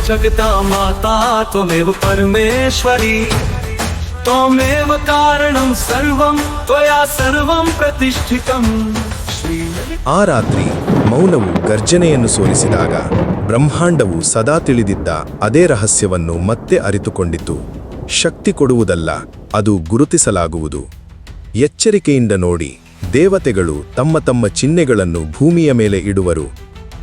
जगता माता त्वमेव परमेश्वरी त्वमेव कारणं सर्वं त्वया सर्वं प्रतिष्ठितम् श्रीललिता ಆ ರಾತ್ರಿ ಮೌನವು ಗರ್ಜನೆಯನ್ನು ಸೋಲಿಸಿದಾಗ ಬ್ರಹ್ಮಾಂಡವು ಸದಾ ತಿಳಿದಿದ್ದ ಅದೇ ರಹಸ್ಯವನ್ನು ಮತ್ತೆ ಅರಿತುಕೊಂಡಿತು ಶಕ್ತಿ ಕೊಡುವುದಲ್ಲ ಅದು ಗುರುತಿಸಲಾಗುವುದು ಎಚ್ಚರಿಕೆಯಿಂದ ನೋಡಿ ದೇವತೆಗಳು ತಮ್ಮ ತಮ್ಮ ಚಿಹ್ನೆಗಳನ್ನು ಭೂಮಿಯ ಮೇಲೆ ಇಡುವರು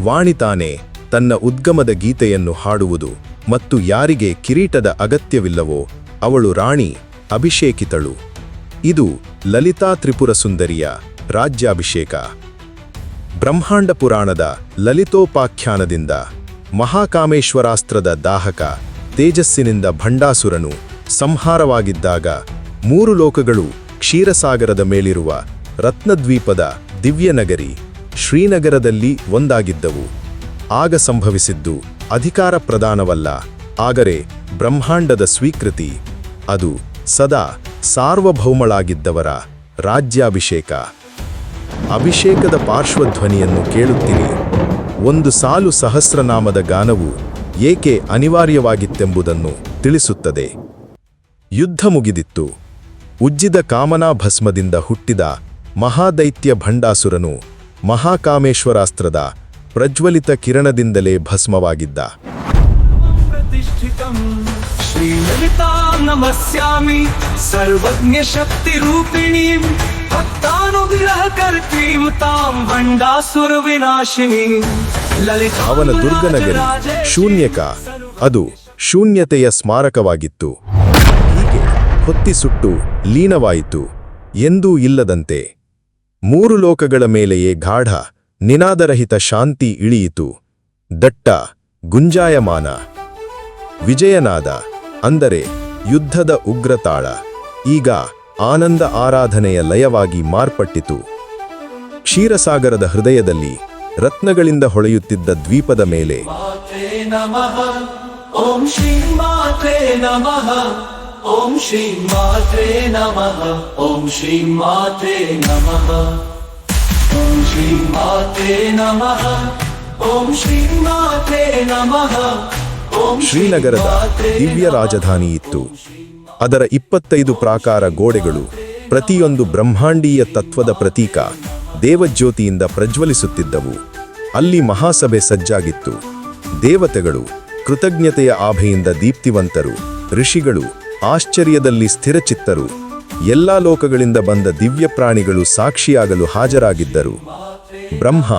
ವಾಣಿ ತಾನೇ ತನ್ನ ಉದ್ಗಮದ ಗೀತೆಯನ್ನು ಹಾಡುವುದು ಮತ್ತು ಯಾರಿಗೆ ಕಿರೀಟದ ಅಗತ್ಯವಿಲ್ಲವೋ ಅವಳು ರಾಣಿ ಅಭಿಷೇಕಿತಳು. ಇದು ಲಲಿತಾ ತ್ರಿಪುರ ಸುಂದರಿಯ ರಾಜ್ಯಾಭಿಷೇಕ. ಬ್ರಹ್ಮಾಂಡ ಪುರಾಣದ ಲಲಿತೋಪಾಖ್ಯಾನದಿಂದ ಮಹಾಕಾಮೇಶ್ವರಾಸ್ತ್ರದ ದಾಹಕ ತೇಜಸ್ಸಿನಿಂದ ಭಂಡಾಸುರನು ಸಂಹಾರವಾಗಿದ್ದಾಗ ಮೂರು ಲೋಕಗಳು ಕ್ಷೀರಸಾಗರದ ಮೇಲಿರುವ ರತ್ನದ್ವೀಪದ ದಿವ್ಯನಗರಿ ಶ್ರೀನಗರದಲ್ಲಿ ಒಂದಾಗಿದ್ದವು. ಆಗ ಸಂಭವಿಸಿದ್ದು ಅಧಿಕಾರ ಪ್ರದಾನವಲ್ಲ ಆಗರೆ ಬ್ರಹ್ಮಾಂಡದ ಸ್ವೀಕೃತಿ, ಅದು ಸದಾ ಸಾರ್ವಭೌಮಳಾಗಿದ್ದವರ ರಾಜ್ಯಾಭಿಷೇಕ. ಅಭಿಷೇಕದ ಪಾರ್ಶ್ವಧ್ವನಿಯನ್ನು ಕೇಳುತ್ತೀರಿ. ಒಂದು ಸಾಲು ಸಹಸ್ರನಾಮದ ಗಾನವು ಏಕೆ ಅನಿವಾರ್ಯವಾಗಿತ್ತೆಂಬುದನ್ನು ತಿಳಿಸುತ್ತದೆ. ಯುದ್ಧ ಮುಗಿದಿತ್ತು. ಉಜ್ಜಿದ ಕಾಮನಾ ಭಸ್ಮದಿಂದ ಹುಟ್ಟಿದ ಮಹಾದೈತ್ಯ ಭಂಡಾಸುರನು ಮಹಾಕಾಮೇಶ್ವರಾಸ್ತ್ರದ ಪ್ರಜ್ವಲಿತ ಕಿರಣದಿಂದಲೇ ಭಸ್ಮವಾಗಿದ್ದ. ಸರ್ವಜ್ಞ ಶಕ್ತಿ ಅವನ ದುರ್ಗನಗರಿ ಶೂನ್ಯಕ. ಅದು ಶೂನ್ಯತೆಯ ಸ್ಮಾರಕವಾಗಿತ್ತು. ಹೀಗೆ ಹೊತ್ತಿಸುಟ್ಟು ಲೀನವಾಯಿತು. ಎಂದೂ ಇಲ್ಲದಂತೆ. ಮೂರು ಲೋಕಗಳ ಮೇಲೆಯೇ ಗಾಢ ನಿನಾದರಹಿತ ಶಾಂತಿ ಇಳಿಯಿತು. ದಟ್ಟ, ಗುಂಜಾಯಮಾನ. ವಿಜಯನಾದ, ಅಂದರೆ ಯುದ್ಧದ ಉಗ್ರತಾಳ. ಈಗ ಆನಂದ ಆರಾಧನೆಯ ಲಯವಾಗಿ ಮಾರ್ಪಟ್ಟಿತು. ಕ್ಷೀರಸಾಗರದ ಹೃದಯದಲ್ಲಿ ರತ್ನಗಳಿಂದ ಹೊಳೆಯುತ್ತಿದ್ದ ದ್ವೀಪದ ಮೇಲೆ ಓಂ ಶ್ರೀ ಮಾತೆ ನಮಃ. ಓಂ ಶ್ರೀ ಮಾತೆ ನಮಃ. ಶ್ರೀನಗರದ ದಿವ್ಯ ರಾಜಧಾನಿ ಇತ್ತು. ಅದರ ಇಪ್ಪತ್ತೈದು ಪ್ರಾಕಾರ ಗೋಡೆಗಳು ಪ್ರತಿಯೊಂದು ಬ್ರಹ್ಮಾಂಡೀಯ ತತ್ವದ ಪ್ರತೀಕ ದೇವಜ್ಯೋತಿಯಿಂದ ಪ್ರಜ್ವಲಿಸುತ್ತಿದ್ದವು. ಅಲ್ಲಿ ಮಹಾಸಭೆ ಸಜ್ಜಾಗಿತ್ತು. ದೇವತೆಗಳು, ಕೃತಜ್ಞತೆಯ ಆಭೆಯಿಂದ ದೀಪ್ತಿವಂತರು, ಋಷಿಗಳು, ಆಶ್ಚರ್ಯದಲ್ಲಿ ಸ್ಥಿರಚಿತ್ತರು, ಎಲ್ಲಾ ಲೋಕಗಳಿಂದ ಬಂದ ದಿವ್ಯ ಪ್ರಾಣಿಗಳು ಸಾಕ್ಷಿಯಾಗಲು ಹಾಜರಾಗಿದ್ದರು. ಬ್ರಹ್ಮ,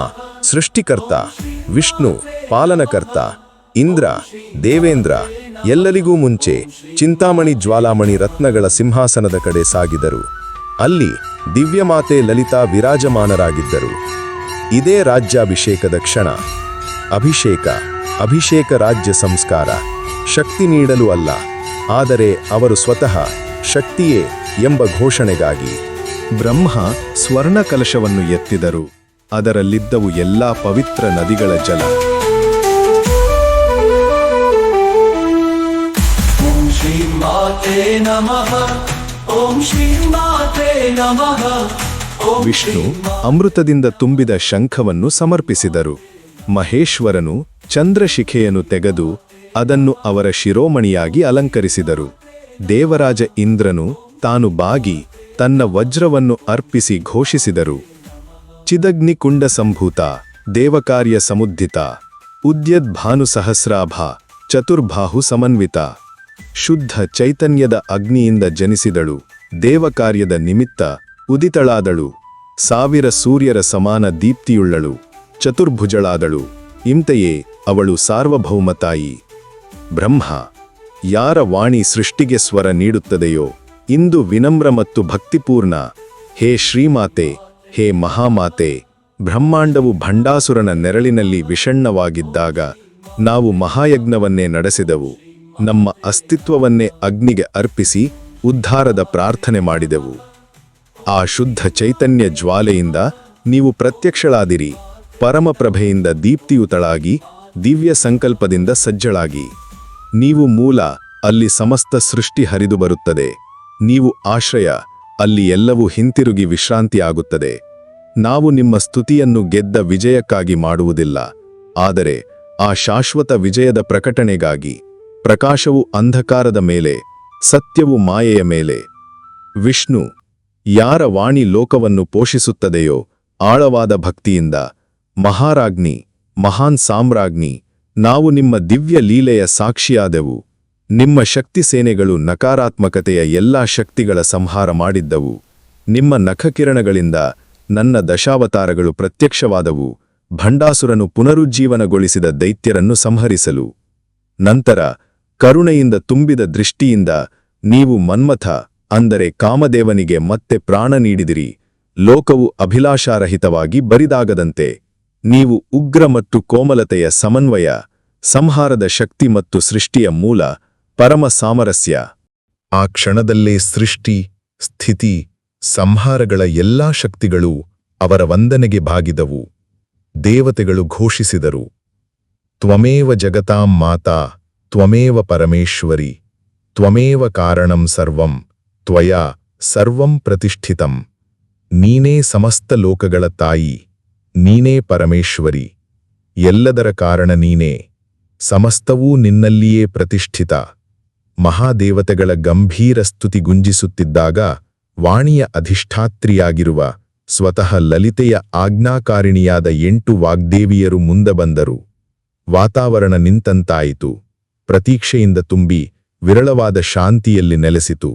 ಸೃಷ್ಟಿಕರ್ತ, ವಿಷ್ಣು, ಪಾಲನಕರ್ತ, ಇಂದ್ರ, ದೇವೇಂದ್ರ, ಎಲ್ಲರಿಗೂ ಮುಂಚೆ ಚಿಂತಾಮಣಿ ಜ್ವಾಲಾಮಣಿ ರತ್ನಗಳ ಸಿಂಹಾಸನದ ಕಡೆ ಸಾಗಿದರು. ಅಲ್ಲಿ ದಿವ್ಯಮಾತೆ ಲಲಿತಾ ವಿರಾಜಮಾನರಾಗಿದ್ದರು. ಇದೇ ರಾಜ್ಯಾಭಿಷೇಕದ ಕ್ಷಣ. ಅಭಿಷೇಕ ಅಭಿಷೇಕ ರಾಜ್ಯ ಸಂಸ್ಕಾರ. ಶಕ್ತಿ ನೀಡಲು ಅಲ್ಲ, ಆದರೆ ಅವರು ಸ್ವತಃ ಶಕ್ತಿಯೇ ಎಂಬ ಘೋಷಣೆಗಾಗಿ ಬ್ರಹ್ಮ ಸ್ವರ್ಣ ಕಲಶವನ್ನು ಎತ್ತಿದರು. ಅದರಲ್ಲಿದ್ದವು ಎಲ್ಲಾ ಪವಿತ್ರ ನದಿಗಳ ಜಲ. ವಿಷ್ಣು ಅಮೃತದಿಂದ ತುಂಬಿದ ಶಂಖವನ್ನು ಸಮರ್ಪಿಸಿದರು. ಮಹೇಶ್ವರನು ಚಂದ್ರಶಿಖೆಯನ್ನು ತೆಗೆದು ಅದನ್ನು ಅವರ ಶಿರೋಮಣಿಯಾಗಿ ಅಲಂಕರಿಸಿದರು. ದೇವರಾಜ ಇಂದ್ರನು ತಾನು ಬಾಗಿ ತನ್ನ ವಜ್ರವನ್ನು ಅರ್ಪಿಸಿ ಘೋಷಿಸಿದರು. ಚಿದಗ್ನಿಕುಂಡ ಸಂಭೂತ ದೇವಕಾರ್ಯ ಸಮುದ್ಧಿತ ಉದ್ಯದ್ ಭಾನು ಸಹಸ್ರಾಭ ಚತುರ್ಬಾಹು ಸಮನ್ವಿತ ಶುದ್ಧ ಚೈತನ್ಯದ ಅಗ್ನಿಯಿಂದ ಜನಿಸಿದಳು, ದೇವಕಾರ್ಯದ ನಿಮಿತ್ತ ಉದಿತಳಾದಳು, ಸಾವಿರ ಸೂರ್ಯರ ಸಮಾನ ದೀಪ್ತಿಯುಳ್ಳಳು, ಚತುರ್ಭುಜಳಾದಳು, ಇಂತೆಯೇ ಅವಳು ಸಾರ್ವಭೌಮತಾಯಿ. ಬ್ರಹ್ಮ, ಯಾರ ವಾಣಿ ಸೃಷ್ಟಿಗೆ ಸ್ವರ ನೀಡುತ್ತದೆಯೋ, ಇಂದು ವಿನಮ್ರ ಮತ್ತು ಭಕ್ತಿಪೂರ್ಣ, ಹೇ ಶ್ರೀಮಾತೆ ಹೇ ಮಹಾಮಾತೆ, ಬ್ರಹ್ಮಾಂಡವು ಭಂಡಾಸುರನ ನೆರಳಿನಲ್ಲಿ ವಿಷಣ್ಣವಾಗಿದ್ದಾಗ ನಾವು ಮಹಾಯಜ್ಞವನ್ನೇ ನಡೆಸಿದೆವು. ನಮ್ಮ ಅಸ್ತಿತ್ವವನ್ನೇ ಅಗ್ನಿಗೆ ಅರ್ಪಿಸಿ ಉದ್ಧಾರದ ಪ್ರಾರ್ಥನೆ ಮಾಡಿದೆವು. ಆ ಶುದ್ಧ ಚೈತನ್ಯ ಜ್ವಾಲೆಯಿಂದ ನೀವು ಪ್ರತ್ಯಕ್ಷಳಾದಿರಿ. ಪರಮಪ್ರಭೆಯಿಂದ ದೀಪ್ತಿಯುತಳಾಗಿ, ದಿವ್ಯ ಸಂಕಲ್ಪದಿಂದ ಸಜ್ಜಳಾಗಿ. ನೀವು ಮೂಲ, ಅಲ್ಲಿ ಸಮಸ್ತ ಸೃಷ್ಟಿ ಹರಿದು ಬರುತ್ತದೆ. ನೀವು ಆಶ್ರಯ ಅಲ್ಲಿ ಎಲ್ಲವೂ ಹಿಂತಿರುಗಿ ವಿಶ್ರಾಂತಿಯಾಗುತ್ತದೆ. ನಾವು ನಿಮ್ಮ ಸ್ತುತಿಯನ್ನು ಗೆದ್ದ ವಿಜಯಕ್ಕಾಗಿ ಮಾಡುವುದಿಲ್ಲ. ಆದರೆ, ಆ ಶಾಶ್ವತ ವಿಜಯದ ಪ್ರಕಟಣೆಗಾಗಿ, ಪ್ರಕಾಶವು ಅಂಧಕಾರದ ಮೇಲೆ, ಸತ್ಯವು ಮಾಯೆಯ ಮೇಲೆ. ವಿಷ್ಣು, ಯಾರ ವಾಣಿ ಲೋಕವನ್ನು ಪೋಷಿಸುತ್ತದೆಯೋ, ಆಳವಾದ ಭಕ್ತಿಯಿಂದ, ಮಹಾರಾಜ್ಞಿ, ಮಹಾನ್ ಸಾಮ್ರಾಜ್ಞಿ, ನಾವು ನಿಮ್ಮ ದಿವ್ಯ ಲೀಲೆಯ ಸಾಕ್ಷಿಯಾದೆವು. ನಿಮ್ಮ ಶಕ್ತಿ ಸೇನೆಗಳು ನಕಾರಾತ್ಮಕತೆಯ ಎಲ್ಲಾ ಶಕ್ತಿಗಳ ಸಂಹಾರ ಮಾಡಿದ್ದವು. ನಿಮ್ಮ ನಖಕಿರಣಗಳಿಂದ ನನ್ನ ದಶಾವತಾರಗಳು ಪ್ರತ್ಯಕ್ಷವಾದವು. ಭಂಡಾಸುರನು ಪುನರುಜ್ಜೀವನಗೊಳಿಸಿದ ದೈತ್ಯರನ್ನು ಸಂಹರಿಸಲು. ನಂತರ ಕರುಣೆಯಿಂದ ತುಂಬಿದ ದೃಷ್ಟಿಯಿಂದ ನೀವು ಮನ್ಮಥ, ಅಂದರೆ ಕಾಮದೇವನಿಗೆ ಮತ್ತೆ ಪ್ರಾಣ ನೀಡಿದಿರಿ. ಲೋಕವು ಅಭಿಲಾಷಾರಹಿತವಾಗಿ ಬರಿದಾಗದಂತೆ. ನೀವು ಉಗ್ರ ಮತ್ತು ಕೋಮಲತೆಯ ಸಮನ್ವಯ, ಸಂಹಾರದ ಶಕ್ತಿ ಮತ್ತು ಸೃಷ್ಟಿಯ ಮೂಲ ಪರಮ ಸಾಮರಸ್ಯ. ಆ ಕ್ಷಣದಲ್ಲೇ ಸೃಷ್ಟಿ, ಸ್ಥಿತಿ, ಸಂಹಾರಗಳ ಎಲ್ಲಾ ಶಕ್ತಿಗಳು ಅವರ ವಂದನೆಗೆ ಬಾಗಿದವು. ದೇವತೆಗಳು ಘೋಷಿಸಿದರು. ತ್ವಮೇವ ಜಗತಾಂ ಮಾತಾ, ತ್ವಮೇವ ಪರಮೇಶ್ವರಿ, ತ್ವಮೇವ ಕಾರಣಂ ಸರ್ವಂ, ತ್ವಯಾ ಸರ್ವಂ ಪ್ರತಿಷ್ಠಿತಂ. ನೀನೇ ಸಮಸ್ತ ಲೋಕಗಳ ತಾಯಿ, ನೀನೇ ಪರಮೇಶ್ವರಿ. ಎಲ್ಲದರ ಕಾರಣ ನೀನೇ, ಸಮಸ್ತವೂ ನಿನ್ನಲ್ಲಿಯೇ ಪ್ರತಿಷ್ಠಿತ. ಮಹಾದೇವತೆಗಳ ಗಂಭೀರ ಸ್ತುತಿ ಗುಂಜಿಸುತ್ತಿದ್ದಾಗ ವಾಣಿಯ ಅಧಿಷ್ಠಾತ್ರಿಯಾಗಿರುವ ಸ್ವತಃ ಲಲಿತೆಯ ಆಜ್ಞಾಕಾರಿಣಿಯಾದ ಎಂಟು ವಾಗ್ದೇವಿಯರು ಮುಂದೆ ಬಂದರು. ವಾತಾವರಣ ನಿಂತಂತಾಯಿತು. ಪ್ರತೀಕ್ಷೆಯಿಂದ ತುಂಬಿ ವಿರಳವಾದ ಶಾಂತಿಯಲ್ಲಿ ನೆಲೆಸಿತು.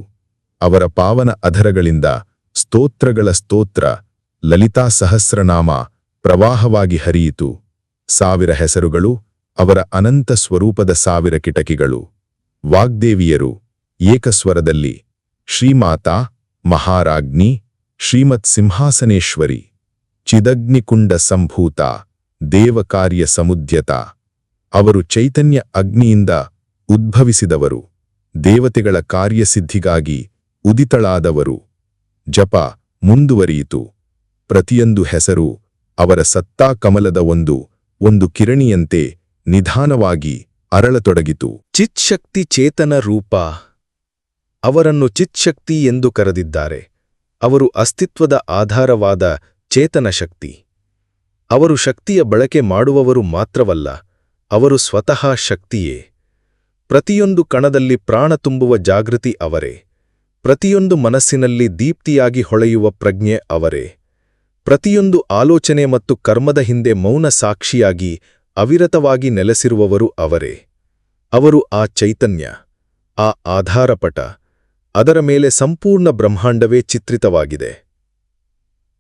ಅವರ ಪಾವನ ಅಧರಗಳಿಂದ ಸ್ತೋತ್ರಗಳ ಸ್ತೋತ್ರ, ಲಲಿತಾ ಸಹಸ್ರನಾಮ ಪ್ರವಾಹವಾಗಿ ಹರಿಯಿತು. ಸಾವಿರ ಹೆಸರುಗಳು ಅವರ ಅನಂತ ಸ್ವರೂಪದ ಸಾವಿರ ಕಿಟಕಿಗಳು. ವಾಗ್ದೇವಿಯರು ಏಕಸ್ವರದಲ್ಲಿ ಶ್ರೀಮಾತಾ ಮಹಾರಾಜ್ಞಿ ಶ್ರೀಮತ್ ಸಿಂಹಾಸನೇಶ್ವರಿ ಚಿದಗ್ನಿಕುಂಡ ಸಂಭೂತ ದೇವಕಾರ್ಯ ಸಮುದ್ಯತ ಅವರು ಚೈತನ್ಯ ಅಗ್ನಿಯಿಂದ ಉದ್ಭವಿಸಿದವರು ದೇವತೆಗಳ ಕಾರ್ಯಸಿದ್ಧಿಗಾಗಿ ಉದಿತಳಾದವರು ಜಪ ಮುಂದುವರಿಯಿತು ಪ್ರತಿಯೊಂದು ಹೆಸರು ಅವರ ಸತ್ತಾ ಕಮಲದ ಒಂದು ಒಂದು ಕಿರಣಿಯಂತೆ ನಿಧಾನವಾಗಿ ಅರಳತೊಡಗಿತು. ಚಿತ್ಶಕ್ತಿ ಚೇತನ ರೂಪ ಅವರನ್ನು ಚಿತ್ಶಕ್ತಿ ಎಂದು ಕರೆದಿದ್ದಾರೆ. ಅವರು ಅಸ್ತಿತ್ವದ ಆಧಾರವಾದ ಚೇತನ ಶಕ್ತಿ. ಅವರು ಶಕ್ತಿಯ ಬಳಕೆ ಮಾಡುವವರು ಮಾತ್ರವಲ್ಲ, ಅವರು ಸ್ವತಃ ಶಕ್ತಿಯೇ. ಪ್ರತಿಯೊಂದು ಕಣದಲ್ಲಿ ಪ್ರಾಣ ತುಂಬುವ ಜಾಗೃತಿ ಅವರೇ. ಪ್ರತಿಯೊಂದು ಮನಸ್ಸಿನಲ್ಲಿ ದೀಪ್ತಿಯಾಗಿ ಹೊಳೆಯುವ ಪ್ರಜ್ಞೆ ಅವರೇ. ಪ್ರತಿಯೊಂದು ಆಲೋಚನೆ ಮತ್ತು ಕರ್ಮದ ಹಿಂದೆ ಮೌನ ಸಾಕ್ಷಿಯಾಗಿ ಅವಿರತವಾಗಿ ನೆಲೆಸಿರುವವರು ಅವರೇ. ಅವರು ಆ ಚೈತನ್ಯ, ಆ ಆಧಾರಪಟ, ಅದರ ಮೇಲೆ ಸಂಪೂರ್ಣ ಬ್ರಹ್ಮಾಂಡವೇ ಚಿತ್ರಿತವಾಗಿದೆ.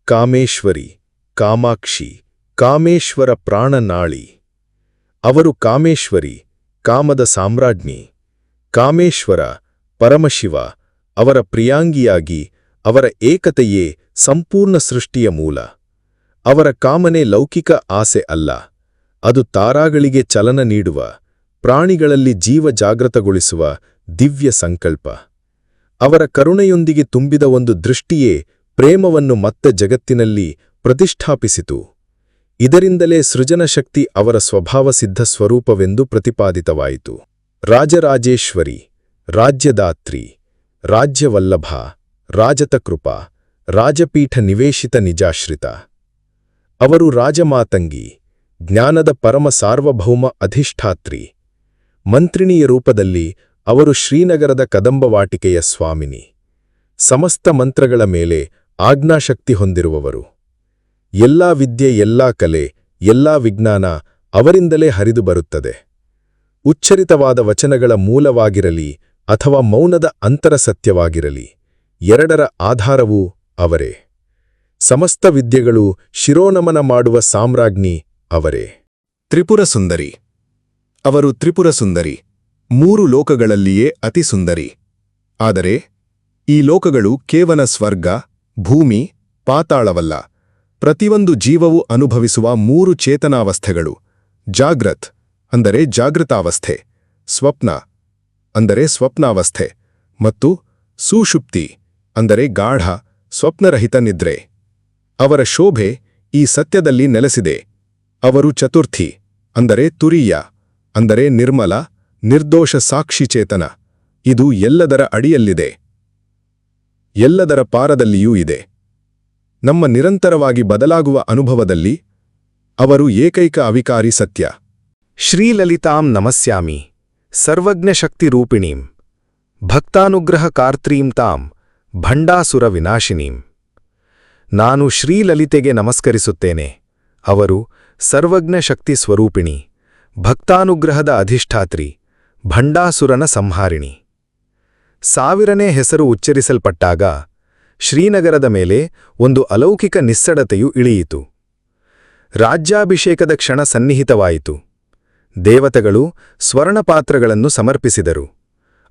ಕಾಮೇಶ್ವರಿ, ಕಾಮಾಕ್ಷಿ, ಕಾಮೇಶ್ವರ ಪ್ರಾಣನಾಳಿ ಅವರು ಕಾಮೇಶ್ವರಿ, ಕಾಮದ ಸಾಮ್ರಾಜ್ಞಿ. ಕಾಮೇಶ್ವರ, ಪರಮಶಿವ, ಅವರ ಪ್ರಿಯಾಂಗಿಯಾಗಿ, ಅವರ ಏಕತೆಯೇ ಸಂಪೂರ್ಣ ಸೃಷ್ಟಿಯ ಮೂಲ. ಅವರ ಕಾಮನೆ ಲೌಕಿಕ ಆಸೆ ಅಲ್ಲ. ಅದು ತಾರಾಗಳಿಗೆ ಚಲನ ನೀಡುವ, ಪ್ರಾಣಿಗಳಲ್ಲಿ ಜೀವ ಜಾಗೃತಗೊಳಿಸುವ ದಿವ್ಯ ಸಂಕಲ್ಪ. ಅವರ ಕರುಣೆಯೊಂದಿಗೆ ತುಂಬಿದ ಒಂದು ದೃಷ್ಟಿಯೇ ಪ್ರೇಮವನ್ನು ಮತ್ತೆ ಜಗತ್ತಿನಲ್ಲಿ ಪ್ರತಿಷ್ಠಾಪಿಸಿತು. ಇದರಿಂದಲೇ ಸೃಜನಶಕ್ತಿ ಅವರ ಸ್ವಭಾವಸಿದ್ಧ ಸ್ವರೂಪವೆಂದು ಪ್ರತಿಪಾದಿತವಾಯಿತು. ರಾಜರಾಜೇಶ್ವರಿ, ರಾಜ್ಯದಾತ್ರಿ, ರಾಜ್ಯವಲ್ಲಭ, ರಾಜತಕೃಪ, ರಾಜಪೀಠ ನಿವೇಶಿತ ನಿಜಾಶ್ರಿತ. ಅವರು ರಾಜಮಾತಂಗಿ ಜ್ಞಾನದ ಪರಮ ಸಾರ್ವಭೌಮ ಅಧಿಷ್ಠಾತ್ರಿ. ಮಂತ್ರಿಣಿಯ ರೂಪದಲ್ಲಿ ಅವರು ಶ್ರೀನಗರದ ಕದಂಬವಾಟಿಕೆಯ ಸ್ವಾಮಿನಿ. ಸಮಸ್ತ ಮಂತ್ರಗಳ ಮೇಲೆ ಆಜ್ಞಾಶಕ್ತಿ ಹೊಂದಿರುವವರು. ಎಲ್ಲಾ ವಿದ್ಯೆ, ಎಲ್ಲಾ ಕಲೆ, ಎಲ್ಲಾ ವಿಜ್ಞಾನ ಅವರಿಂದಲೇ ಹರಿದು ಬರುತ್ತದೆ. ಉಚ್ಚರಿತವಾದ ವಚನಗಳ ಮೂಲವಾಗಿರಲಿ ಅಥವಾ ಮೌನದ ಅಂತರ ಸತ್ಯವಾಗಿರಲಿ, ಎರಡರ ಆಧಾರವೂ ಅವರೇ. ಸಮಸ್ತ ವಿದ್ಯೆಗಳು ಶಿರೋನಮನ ಮಾಡುವ ಸಾಮ್ರಾಜ್ಞಿ ಅವರೇ, ತ್ರಿಪುರ ಸುಂದರಿ. ಅವರು ತ್ರಿಪುರ ಸುಂದರಿ. ಮೂರು ಲೋಕಗಳಲ್ಲಿಯೇ ಅತಿ ಸುಂದರಿ. ಆದರೆ, ಈ ಲೋಕಗಳು ಕೇವಲ ಸ್ವರ್ಗ, ಭೂಮಿ, ಪಾತಾಳವಲ್ಲ. ಪ್ರತಿಯೊಂದು ಜೀವವು ಅನುಭವಿಸುವ ಮೂರು ಚೇತನಾವಸ್ಥೆಗಳು. ಜಾಗ್ರತ್, ಅಂದರೆ ಜಾಗೃತಾವಸ್ಥೆ. ಸ್ವಪ್ನ, ಅಂದರೆ ಸ್ವಪ್ನಾವಸ್ಥೆ. ಮತ್ತು ಸುಷುಪ್ತಿ, ಅಂದರೆ ಗಾಢ, ಸ್ವಪ್ನರಹಿತ ನಿದ್ರೆ. ಅವರ ಶೋಭೆ ಈ ಸತ್ಯದಲ್ಲಿ ನೆಲೆಸಿದೆ. ಅವರು ಚತುರ್ಥಿ, ಅಂದರೆ ತುರಿಯ, ಅಂದರೆ ನಿರ್ಮಲ, ನಿರ್ದೋಷ ಸಾಕ್ಷಿ ಚೇತನ. ಇದು ಎಲ್ಲದರ ಅಡಿಯಲ್ಲಿದೆ. ಎಲ್ಲದರ ಪಾರದಲ್ಲಿಯೂ ಇದೆ. ನಮ್ಮ ನಿರಂತರವಾಗಿ ಬದಲಾಗುವ ಅನುಭವದಲ್ಲಿ ಅವರು ಏಕೈಕ ಅವಿಕಾರಿ ಸತ್ಯ. ಶ್ರೀಲಲಿತಾಂ ನಮಸ್ಯಾಮಿ ಸರ್ವಜ್ಞಶಕ್ತಿರೂಪಿಣೀಂ ಭಕ್ತಾನುಗ್ರಹಕಾರ್ತ್ರೀಂ ತಾಂ, ಭಂಡಾಸುರ ವಿನಾಶಿನೀಂ. ನಾನು ಶ್ರೀಲಲಿತೆಗೆ ನಮಸ್ಕರಿಸುತ್ತೇನೆ. ಅವರು ಸರ್ವಜ್ಞ ಶಕ್ತಿ ಸ್ವರೂಪಿಣಿ, ಭಕ್ತಾನುಗ್ರಹದ ಅಧಿಷ್ಠಾತ್ರಿ, ಭಂಡಾಸುರನ ಸಂಹಾರಿಣಿ. ಸಾವಿರನೇ ಹೆಸರು ಉಚ್ಚರಿಸಲ್ಪಟ್ಟಾಗ ಶ್ರೀನಗರದ ಮೇಲೆ ಒಂದು ಅಲೌಕಿಕ ನಿಸ್ಸಡತೆಯು ಇಳಿಯಿತು. ರಾಜ್ಯಾಭಿಷೇಕದ ಕ್ಷಣ ಸನ್ನಿಹಿತವಾಯಿತು. ದೇವತೆಗಳು ಸ್ವರ್ಣಪಾತ್ರಗಳನ್ನು ಸಮರ್ಪಿಸಿದರು.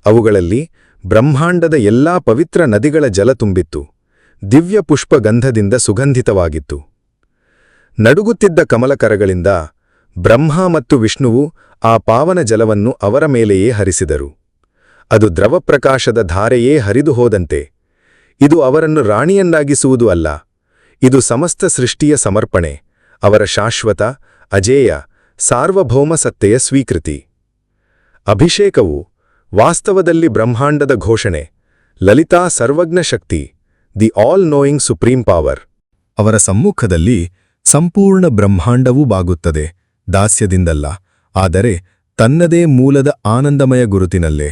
ಅವುಗಳಲ್ಲಿ ಬ್ರಹ್ಮಾಂಡದ ಎಲ್ಲಾ ಪವಿತ್ರ ನದಿಗಳ ಜಲ ತುಂಬಿತ್ತು. ದಿವ್ಯ ಪುಷ್ಪಗಂಧದಿಂದ ಸುಗಂಧಿತವಾಗಿತ್ತು. ನಡುಗುತ್ತಿದ್ದ ಕಮಲಕರಗಳಿಂದ ಬ್ರಹ್ಮ ಮತ್ತು ವಿಷ್ಣುವು ಆ ಪಾವನ ಜಲವನ್ನು ಅವರ ಮೇಲೆಯೇ ಹರಿಸಿದರು. ಅದು ದ್ರವಪ್ರಕಾಶದ ಧಾರೆಯೇ ಹರಿದು ಹೋದಂತೆ. ಇದು ಅವರನ್ನು ರಾಣಿಯನ್ನಾಗಿಸುವುದು ಅಲ್ಲ. ಇದು ಸಮಸ್ತ ಸೃಷ್ಟಿಯ ಸಮರ್ಪಣೆ, ಅವರ ಶಾಶ್ವತ, ಅಜೇಯ, ಸಾರ್ವಭೌಮ ಸತ್ತೆಯ ಸ್ವೀಕೃತಿ. ಅಭಿಷೇಕವು ವಾಸ್ತವದಲ್ಲಿ ಬ್ರಹ್ಮಾಂಡದ ಘೋಷಣೆ, ಲಲಿತಾ ಸರ್ವಜ್ಞ ಶಕ್ತಿ, the all knowing supreme power. ಅವರ ಸಮ್ಮುಖದಲ್ಲಿ ಸಂಪೂರ್ಣ ಬ್ರಹ್ಮಾಂಡವೂ ಬಾಗುತ್ತದೆ, ದಾಸ್ಯದಿಂದಲ್ಲ, ಆದರೆ ತನ್ನದೇ ಮೂಲದ ಆನಂದಮಯ ಗುರುತಿನಲ್ಲೇ.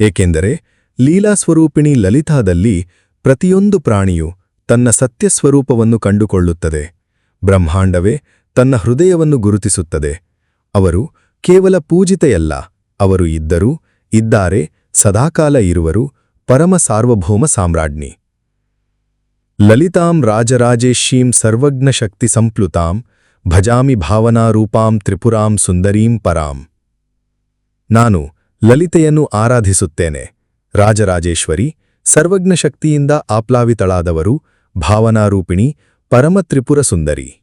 ಏಕೆಂದರೆ ಲೀಲಾಸ್ವರೂಪಿಣಿ ಲಲಿತಾದಲ್ಲಿ ಪ್ರತಿಯೊಂದು ಪ್ರಾಣಿಯು ತನ್ನ ಸತ್ಯಸ್ವರೂಪವನ್ನು ಕಂಡುಕೊಳ್ಳುತ್ತದೆ. ಬ್ರಹ್ಮಾಂಡವೇ ತನ್ನ ಹೃದಯವನ್ನು ಗುರುತಿಸುತ್ತದೆ. ಅವರು ಕೇವಲ ಪೂಜಿತೆಯಲ್ಲ, ಅವರು ಇದ್ದರು, ಇದ್ದಾರೆ, ಸದಾಕಾಲ ಇರುವರು, ಪರಮ ಸಾರ್ವಭೌಮ ಸಾಮ್ರಾಜ್ಞಿ. ಲಲಿತಾಂ ರಾಜರಾಜೇಶೀಂ ಸರ್ವಜ್ಞಶಕ್ತಿ ಸಂಪ್ಲುತಾಂ ಭಜಾಮಿ ಭಾವನಾರೂಪಾಂ ತ್ರಿಪುರಾಂ ಸುಂದರೀಂ ಪರಾಂ. ನಾನು ಲಲಿತೆಯನ್ನು ಆರಾಧಿಸುತ್ತೇನೆ. ರಾಜರಾಜೇಶ್ವರಿ, ಸರ್ವಜ್ಞಶಕ್ತಿಯಿಂದ ಆಪ್ಲಾವಿತಳಾದವರು ಭಾವನಾರೂಪಿಣಿ ಪರಮ ತ್ರಿಪುರ ಸುಂದರಿ.